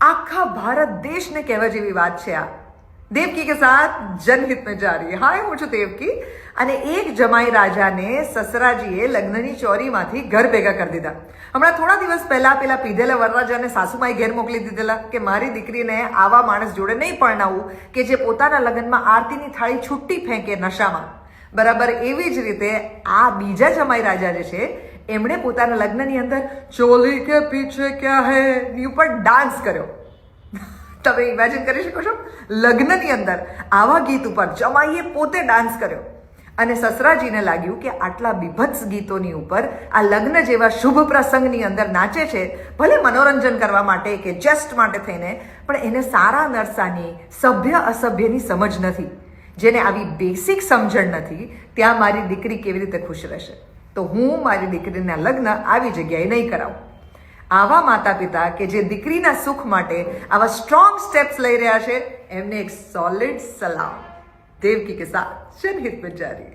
આખા ભારત દેશને કહેવા જેવી વાત છે આ. દેવકી કે સાથ, જનહિત में જારી. હાય હું છું દેવકી. અને એક જમાઈ રાજાને સસરાજીએ લગ્નની ચોરીમાંથી ઘર ભેગા કરી દીધા. હમણાં થોડા દિવસ પહેલા પેલા પીધેલા વરરાજાને સાસુમાએ ઘેર મોકલી દીધેલા કે મારી દીકરીને આવા માણસ જોડે નહીં પરણાવવું કે જે પોતાના લગ્નમાં આરતીની થાળી છૂટી ફેંકે નશામાં. બરાબર એવી જ રીતે આ બીજા જમાઈ રાજા જે છે એમણે પોતાના લગ્નની અંદર ચોલી કે પીછે ક્યાં હે? ની ઉપર ડાન્સ કર્યો. તમે ઇમેજિન કરી શકો છો? લગ્નની અંદર આવા ગીત ઉપર જમાઈએ પોતે ડાન્સ કર્યો. અને સસરાજીને લાગ્યું કે આટલા બીભત્સ ગીતોની ઉપર આ લગ્ન જેવા શુભ પ્રસંગની અંદર નાચે છે, ભલે મનોરંજન કરવા માટે કે જસ્ટ માટે થઈને, પણ એને સારા નરસાની, સભ્ય અસભ્યની સમજ નથી. જેને આવી બેસિક સમજણ નથી, ત્યાં મારી દીકરી કેવી રીતે ખુશ રહેશે? તો હું મારી દીકરીના લગ્ન આવી જગ્યાએ નહીં કરાવું. આવા માતા પિતા કે જે દીકરીના સુખ માટે આવા સ્ટ્રોંગ સ્ટેપ્સ લઈ રહ્યા છે, એમને એક સોલિડ સલામ દેવકી કે સાથ. શનહિત બજારી